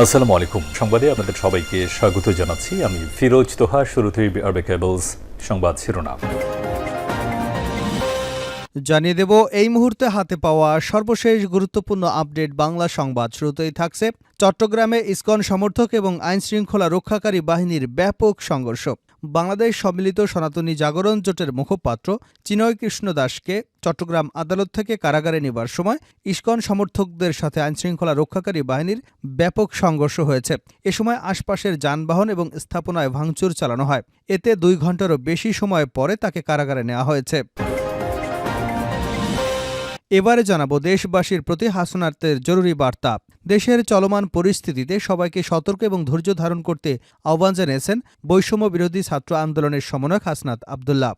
আসসালামু আলাইকুম। সংবাদে আপনাদের সবাইকে স্বাগত জানাচ্ছি। আমি ফিরোজ তোহা, শুরুতেই আরবে কেবলস সংবাদ শিরোনাম। জানিয়ে দেব, এই মুহূর্তে হাতে পাওয়া সর্বশেষ গুরুত্বপূর্ণ আপডেট বাংলা সংবাদ শুরুতেই থাকছে চট্টগ্রামে ইসকন সমর্থক এবং আইনশৃঙ্খলা রক্ষাকারী বাহিনীর ব্যাপক সংঘর্ষ। বাংলাদেশ সম্মিলিত সনাতনী জাগরণ জোটের মুখপাত্র চিনয় কৃষ্ণ দাসকে চট্টগ্রাম আদালত থেকে কারাগারে নেবার সময় ইস্কন সমর্থকদের সাথে আইনশৃঙ্খলা রক্ষাকারী বাহিনীর ব্যাপক সংঘর্ষ হয়েছে। এ সময় আশপাশের যানবাহন এবং স্থাপনায় ভাঙচুর চালানো হয়। এতে দুই ঘন্টারও বেশি সময় পরে তাকে কারাগারে নেওয়া হয়েছে। এবারে জানাব দেশবাসীর প্রতি হাসনার্থের জরুরি বার্তা। দেশের চলমান পরিস্থিতিতে সবাইকে সতর্ক এবং ধৈর্য ধারণ করতে আহ্বান জানিয়েছেন বৈষম্য বিরোধী ছাত্র আন্দোলনের সমন্বয়ক হাসনাত আবদুল্লাহ।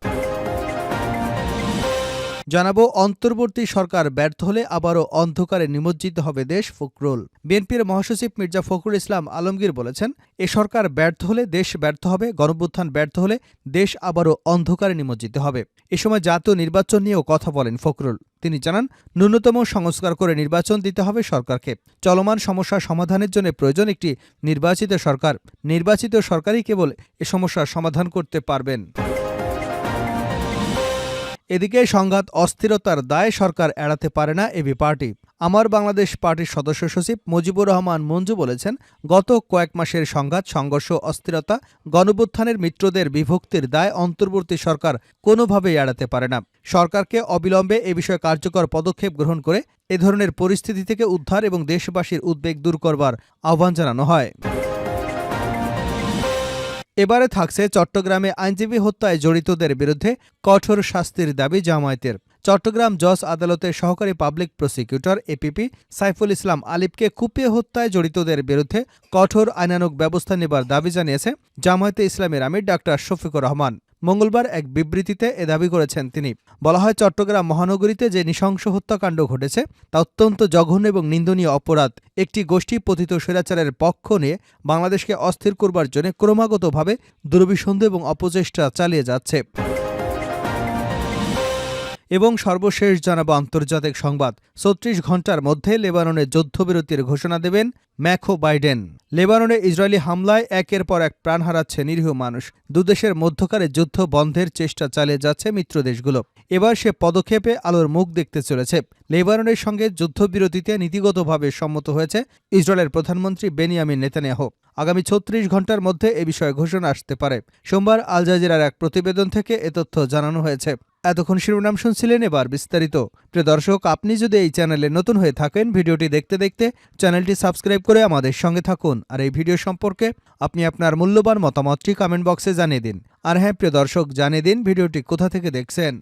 জানাব অন্তর্বর্তী সরকার ব্যর্থ হলে আবারও অন্ধকারে নিমজ্জিত হবে দেশ ফখরুল। বিএনপির মহাসচিব মির্জা ফখরুল ইসলাম আলমগীর বলেছেন, এ সরকার ব্যর্থ হলে দেশ ব্যর্থ হবে, গণভ্যুত্থান ব্যর্থ হলে দেশ আবারও অন্ধকারে নিমজ্জিত হবে। এ সময় জাতীয় নির্বাচন নিয়েও কথা বলেন ফখরুল। তিনি জানান, ন্যূনতম সংস্কার করে নির্বাচন দিতে হবে সরকারকে। চলমান সমস্যা সমাধানের জন্য প্রয়োজন একটি নির্বাচিত সরকার। নির্বাচিত সরকারই কেবল এ সমস্যার সমাধান করতে পারবেন। এদিকে সংঘাত, অস্থিরতার দায় সরকার এড়াতে পারে না এবি পার্টি। আমার বাংলাদেশ পার্টির সদস্য সচিব মুজিবুর রহমান মঞ্জু বলেছেন, গত কয়েক মাসের সংঘাত, সংঘর্ষ, অস্থিরতা, গণভ্যুত্থানের মিত্রদের বিভক্তির দায় অন্তর্বর্তী সরকার কোনোভাবেই এড়াতে পারে না। সরকারকে অবিলম্বে এ বিষয়ে কার্যকর পদক্ষেপ গ্রহণ করে এ ধরনের পরিস্থিতি থেকে উদ্ধার এবং দেশবাসীর উদ্বেগ দূর করবার আহ্বান জানানো হয়। এবারে থাকছে চট্টগ্রামে আইনজীবী হত্যায় জড়িতদের বিরুদ্ধে কঠোর শাস্তির দাবি জামায়াতের। চট্টগ্রাম জজ আদালতের সহকারী public prosecutor APP Saiful Islam আলিফকে কুপিয়ে হত্যায় জড়িতদের বিরুদ্ধে কঠোর আইনানুগ ব্যবস্থা নেবার দাবি জানিয়েছে জামায়াতে ইসলামের আমির ডাক্তার শফিকুর রহমান। মঙ্গলবার এক বিবৃতিতে এ দাবি করেছেন তিনি। বলা হয়, চট্টগ্রাম মহানগরীতে যে নৃশংস হত্যাকাণ্ড ঘটেছে, তা অত্যন্ত জঘন্য এবং নিন্দনীয় অপরাধ। একটি গোষ্ঠী পতিত স্বৈরাচারের পক্ষ নিয়ে বাংলাদেশকে অস্থির করবার জন্য ক্রমাগতভাবে দুর্বিসন্ধ এবং অপচেষ্টা চালিয়ে যাচ্ছে। এবং সর্বশেষ জানাব আন্তর্জাতিক সংবাদ। ছত্রিশ ঘণ্টার মধ্যে লেবাননে যুদ্ধবিরতির ঘোষণা দেবেন ম্যাখো বাইডেন। লেবাননে ইসরায়েলি হামলায় একের পর এক প্রাণ হারাচ্ছে নিরীহ মানুষ। দুদেশের মধ্যকারে যুদ্ধ বন্ধের চেষ্টা চালিয়ে যাচ্ছে মিত্র দেশগুলো। এবার সে পদক্ষেপে আলোর মুখ দেখতে চলেছে। লেবাননের সঙ্গে যুদ্ধবিরতিতে নীতিগতভাবে সম্মত হয়েছে ইসরায়েলের প্রধানমন্ত্রী বেনিয়ামিন নেতানিয়াহু। আগামী ছত্রিশ ঘণ্টার মধ্যে এ বিষয়ে ঘোষণা আসতে পারে। সোমবার আল জাজিরার এক প্রতিবেদন থেকে এ তথ্য জানানো হয়েছে। এতক্ষণ শিরোনাম শুনছিলেন এবার বিস্তারিত। প্রিয় দর্শক, আপনি যদি এই চ্যানেলে নতুন হয়ে থাকেন, ভিডিওটি দেখতে দেখতে চ্যানেলটি সাবস্ক্রাইব করে আমাদের সঙ্গে থাকুন। আর এই ভিডিও সম্পর্কে আপনি আপনার মূল্যবান মতামতটি কমেন্ট বক্সে জানিয়ে দিন। আর হ্যাঁ প্রিয় দর্শক, জানিয়ে দিন ভিডিওটি কোথা থেকে দেখছেন।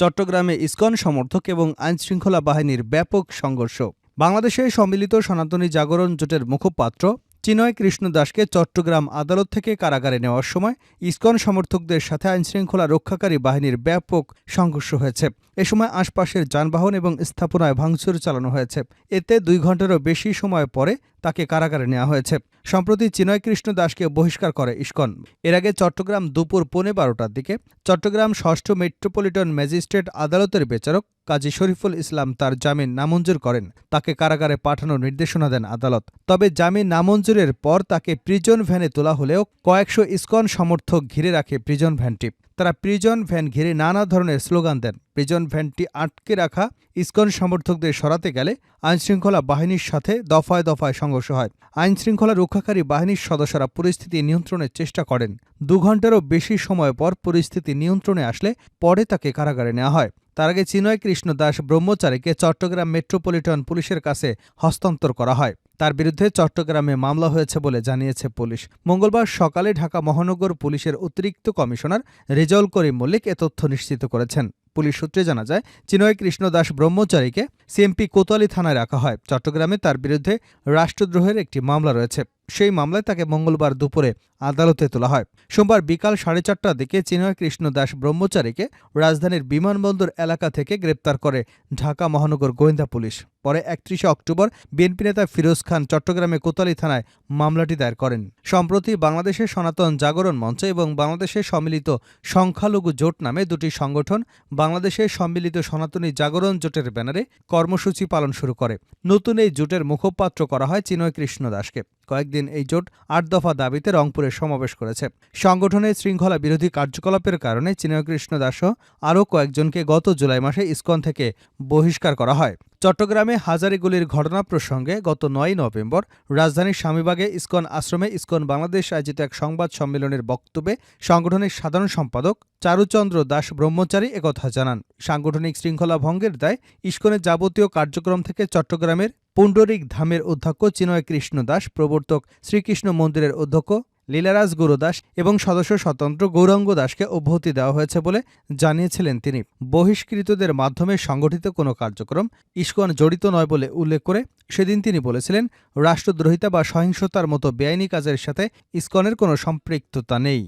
চট্টগ্রামে ইসকন সমর্থক এবং আইনশৃঙ্খলা বাহিনীর ব্যাপক সংঘর্ষ। বাংলাদেশে সম্মিলিত সনাতনী জাগরণ জোটের মুখপাত্র চিনয় কৃষ্ণ দাসকে চট্টগ্রাম আদালত থেকে কারাগারে নেওয়ার সময় ইসকন সমর্থকদের সাথে আইনশৃঙ্খলা রক্ষাকারী বাহিনীর ব্যাপক সংঘর্ষ হয়েছে। এ সময় আশপাশের যানবাহন এবং স্থাপনায় ভাঙচুর চালানো হয়েছে। এতে দুই ঘন্টারও বেশি সময় পরে তাকে কারাগারে নেওয়া হয়েছে। সম্প্রতি চিনয় কৃষ্ণ দাসকে বহিষ্কার করে ইস্কন। এর আগে চট্টগ্রাম দুপুর পৌনে বারোটার দিকে চট্টগ্রাম ষষ্ঠ মেট্রোপলিটন ম্যাজিস্ট্রেট আদালতের বিচারক কাজী শরীফুল ইসলাম তার জামিন নামঞ্জুর করেন। তাকে কারাগারে পাঠানোর নির্দেশনা দেন আদালত। তবে জামিন নামঞ্জুরের পর তাকে প্রিজন ভ্যানে তোলা হলেও কয়েকশো ইস্কন সমর্থক ঘিরে রাখে প্রিজন ভ্যানটি। তারা প্রিজন ভ্যান ঘিরে নানা ধরনের স্লোগান দেন। প্রিজন ভ্যানটি আটকে রাখা, ইসকন সমর্থকদের সরাতে গেলে আইনশৃঙ্খলা বাহিনীর সাথে দফায় দফায় সংঘর্ষ হয়। আইনশৃঙ্খলা রক্ষাকারী বাহিনীর সদস্যরা পরিস্থিতি নিয়ন্ত্রণের চেষ্টা করেন। দু ঘন্টারও বেশি সময় পর পরিস্থিতি নিয়ন্ত্রণে আসলে পরে তাকে কারাগারে নেওয়া হয়। তার আগে চিনয় কৃষ্ণ দাস ব্রহ্মচারীকে চট্টগ্রাম মেট্রোপলিটন পুলিশের কাছে হস্তান্তর করা হয়। তার বিরুদ্ধে চট্টগ্রামে মামলা হয়েছে বলে জানিয়েছে পুলিশ। মঙ্গলবার সকালে ঢাকা মহানগর পুলিশের অতিরিক্ত কমিশনার রেজাউল করিম মল্লিক এ তথ্য নিশ্চিত করেছেন। পুলিশ সূত্রে জানা যায়, চিনয় কৃষ্ণ দাস ব্রহ্মচারীকে সিএমপি কোতোয়ালি থানায় রাখা হয়। চট্টগ্রামে তার বিরুদ্ধে রাষ্ট্রদ্রোহের একটি মামলা রয়েছে। সেই মামলায় তাকে মঙ্গলবার দুপুরে আদালতে তোলা হয়। সোমবার বিকাল সাড়ে চারটার দিকে চিনয় কৃষ্ণ দাস ব্রহ্মচারীকে রাজধানীর বিমানবন্দর এলাকা থেকে গ্রেপ্তার করে ঢাকা মহানগর গোয়েন্দা পুলিশ। পরে একত্রিশে অক্টোবর বিএনপি নেতা ফিরোজ খান চট্টগ্রামে কোতালি থানায় মামলাটি দায়ের করেন। সম্প্রতি বাংলাদেশের সনাতন জাগরণ মঞ্চ এবং বাংলাদেশের সম্মিলিত সংখ্যালঘু জোট নামে দুটি সংগঠন বাংলাদেশের সম্মিলিত সনাতনী জাগরণ জোটের ব্যানারে কর্মসূচি পালন শুরু করে। নতুন এই জোটের মুখপাত্র করা হয় চিনয় কৃষ্ণ দাসকে। কয়েকদিন এই জোট আট দফা দাবিতে রংপুরে সমাবেশ করেছে। সংগঠনের শৃঙ্খলা বিরোধী কার্যকলাপের কারণে চিনয় কৃষ্ণ দাসসহ আরও কয়েকজনকে গত জুলাই মাসে ইসকন থেকে বহিষ্কার করা হয়। চট্টগ্রামে হাজারিগুলির ঘটনা প্রসঙ্গে গত নয় নভেম্বর রাজধানীর স্বামীবাগে ইসকন আশ্রমে ইসকন বাংলাদেশ আয়োজিত এক সংবাদ সম্মেলনের বক্তব্যে সংগঠনের সাধারণ সম্পাদক চারুচন্দ্র দাস ব্রহ্মচারী একথা জানান। সাংগঠনিক শৃঙ্খলা ভঙ্গের দায় ইস্কনের যাবতীয় কার্যক্রম থেকে চট্টগ্রামের পুণ্ডরিক ধামের অধ্যক্ষ চিনয় কৃষ্ণ দাস, প্রবর্তক শ্রীকৃষ্ণ মন্দিরের অধ্যক্ষ লীলারাজ গুরুদাস এবং সদস্য স্বতন্ত্র গৌরাঙ্গ দাসকে অব্যাহতি দেওয়া হয়েছে বলে জানিয়েছিলেন তিনি। বহিষ্কৃতদের মাধ্যমে সংগঠিত কোনো কার্যক্রম ইস্কন জড়িত নয় বলে উল্লেখ করে সেদিন তিনি বলেছিলেন, রাষ্ট্রদ্রোহিতা বা সহিংসতার মতো বেআইনি কাজের সাথে ইস্কনের কোনো সম্পৃক্ততা নেই।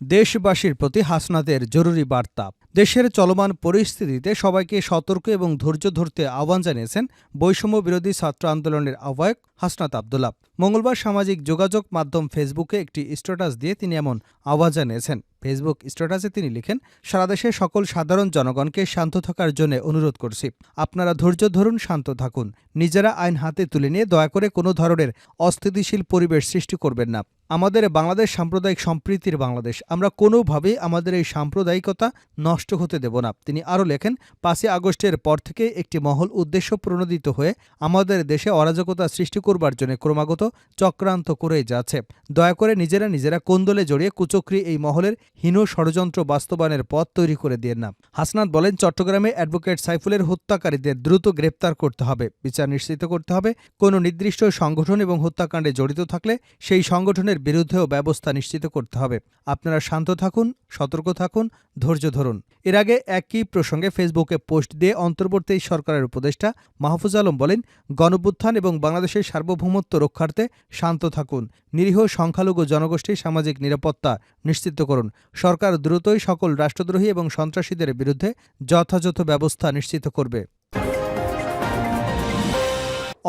দেশবাসীর প্রতি হাসনাতের জরুরি বার্তা। দেশের চলমান পরিস্থিতিতে সবাইকে সতর্ক এবং ধৈর্য ধরতে আহ্বান জানিয়েছেন বৈষম্য বিরোধী ছাত্র আন্দোলনের আহ্বায়ক হাসনাত আবদুল্লাহ। মঙ্গলবার সামাজিক যোগাযোগ মাধ্যম ফেসবুকে একটি স্ট্যাটাস দিয়ে তিনি এমন আহ্বান জানিয়েছেন। ফেসবুক স্ট্যাটাসে তিনি লিখেন, সারা দেশের সকল সাধারণ জনগণকে শান্ত থাকার জন্য অনুরোধ করছি। আপনারা ধৈর্য ধরুন, শান্ত থাকুন। নিজেরা আইন হাতে তুলে নিয়ে দয়া করে কোনো ধরনের অস্থিতিশীল পরিবেশ সৃষ্টি করবেন না। আমাদের বাংলাদেশ সাম্প্রদায়িক সম্প্রীতির বাংলাদেশ। আমরা কোনোভাবেই আমাদের এই সাম্প্রদায়িকতা নষ্ট হতে দেব না। তিনি আরও লেখেন, পাঁচই আগস্টের পর থেকে একটি মহল উদ্দেশ্য প্রণোদিত হয়ে আমাদের দেশে অরাজকতা সৃষ্টি করবার জন্য ক্রমাগত চক্রান্ত করেই যাচ্ছে। দয়া করে নিজেরা নিজেরা কোন্দলে জড়িয়ে কুচক্রি এই মহলের হীন ষড়যন্ত্র বাস্তবায়নের পথ তৈরি করে দিয়ে না। হাসনাত বলেন, চট্টগ্রামে অ্যাডভোকেট সাইফুলের হত্যাকারীদের দ্রুত গ্রেপ্তার করতে হবে। বিচার নিশ্চিত করতে হবে। কোনো নির্দিষ্ট সংগঠন এবং হত্যাকাণ্ডে জড়িত থাকলে সেই সংগঠনের বিরুদ্ধেও ব্যবস্থা নিশ্চিত করতে হবে। আপনারা শান্ত থাকুন, সতর্ক থাকুন, ধৈর্য ধরুন। এর আগে একই প্রসঙ্গে ফেসবুকে পোস্ট দিয়ে অন্তর্বর্তী সরকারের উপদেষ্টা মাহফুজ আলম বলেন, গণভ্যুত্থান এবং বাংলাদেশের সার্বভৌমত্ব রক্ষার্থে শান্ত থাকুন, নিরীহ সংখ্যালঘু জনগোষ্ঠীর সামাজিক নিরাপত্তা নিশ্চিত করুন। সরকার দ্রুতই সকল রাষ্ট্রদ্রোহী এবং সন্ত্রাসীদের বিরুদ্ধে যথাযথ ব্যবস্থা নিশ্চিত করবে।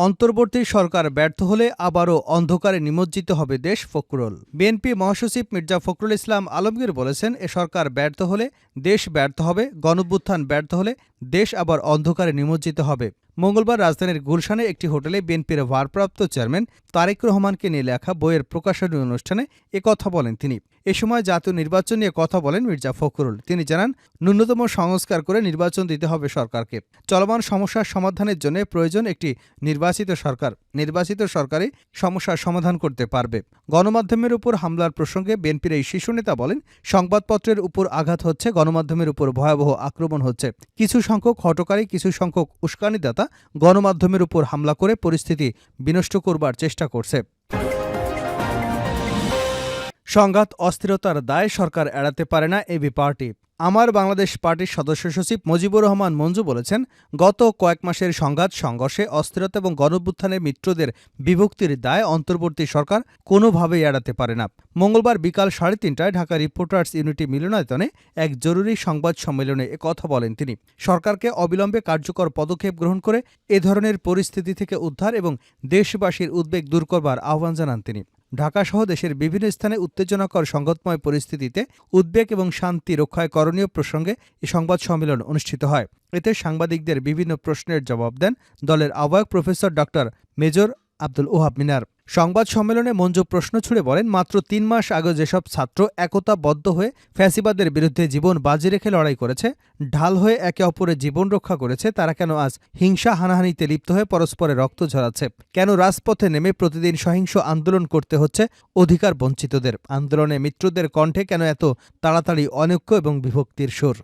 অন্তর্বর্তী সরকার ব্যর্থ হলে আবারও অন্ধকারে নিমজ্জিত হবে দেশ ফখরুল। বিএনপি মহাসচিব মির্জা ফখরুল ইসলাম আলমগীর বলেছেন, এ সরকার ব্যর্থ হলে দেশ ব্যর্থ হবে গণভ্যুত্থান ব্যর্থ হলে দেশ আবার অন্ধকারে নিমজ্জিত হবে। মঙ্গলবার রাজধানীর গুলশানে একটি হোটেলে বিএনপির ভারপ্রাপ্ত চেয়ারম্যান তারেক রহমানকে নিয়ে লেখা বইয়ের প্রকাশনী অনুষ্ঠানে কথা বলেন তিনি। এ সময় জাতীয় নির্বাচন নিয়ে কথা বলেন মির্জা ফখরুল। তিনি জানান, ন্যূনতম সংস্কার করে নির্বাচন দিতে হবে সরকারকে। চলমান সমস্যার সমাধানের জন্য প্রয়োজন একটি নির্বাচিত সরকার। নির্বাচিত সরকারই সমস্যার সমাধান করতে পারবে। গণমাধ্যমের উপর হামলার প্রসঙ্গে বিএনপির এই শীর্ষ নেতা বলেন, সংবাদপত্রের উপর আঘাত হচ্ছে, গণমাধ্যমের উপর ভয়াবহ আক্রমণ হচ্ছে। কিছু সংখ্যক হটকারী, কিছু সংখ্যক উস্কানিদাতা গণমাধ্যমের উপর হামলা করে পরিস্থিতি বিনষ্ট করবার চেষ্টা করছে। সংঘাত, অস্থিরতার দায় সরকার এড়াতে পারে না এবি পার্টি। আমার বাংলাদেশ পার্টির সদস্য সচিব মজিবুর রহমান মঞ্জু বলেছেন, গত কয়েক মাসের সংঘাত, সংঘর্ষে অস্থিরতা এবং গণভ্যুত্থানের মিত্রদের বিভক্তির দায় অন্তর্বর্তী সরকার কোনোভাবেই এড়াতে পারে না। মঙ্গলবার বিকাল সাড়ে তিনটায় ঢাকা রিপোর্টার্স ইউনিটি মিলনায়তনে এক জরুরি সংবাদ সম্মেলনে কথা বলেন তিনি। সরকারকে অবিলম্বে কার্যকর পদক্ষেপ গ্রহণ করে এ ধরনের পরিস্থিতি থেকে উদ্ধার এবং দেশবাসীর উদ্বেগ দূর করবার আহ্বান জানান তিনি। ঢাকাসহ দেশের বিভিন্ন স্থানে উত্তেজনাকর সংঘাতময় পরিস্থিতিতে উদ্বেগ এবং শান্তি রক্ষায় করণীয় প্রসঙ্গে এ সংবাদ সম্মেলন অনুষ্ঠিত হয়। এতে সাংবাদিকদের বিভিন্ন প্রশ্নের জবাব দেন দলের আহ্বায়ক professor doctor major Abdul Wahab Minar. সংবাদ সম্মেলনে মঞ্জু প্রশ্ন ছুড়ে বলেন, মাত্র তিন মাস আগে যেসব ছাত্র একতাবদ্ধ হয়ে ফ্যাসিবাদের বিরুদ্ধে জীবন বাজি রেখে লড়াই করেছে, ঢাল হয়ে একে অপরের জীবন রক্ষা করেছে, তারা কেন আজ হিংসা হানাহানিতে লিপ্ত হয়ে পরস্পরে রক্ত ঝরাচ্ছে? কেন রাজপথে নেমে প্রতিদিন সহিংস আন্দোলন করতে হচ্ছে অধিকার বঞ্চিতদের? আন্দোলনে মিত্রদের কণ্ঠে কেন এত তাড়াতাড়ি অনৈক্য এবং বিভক্তির সুর?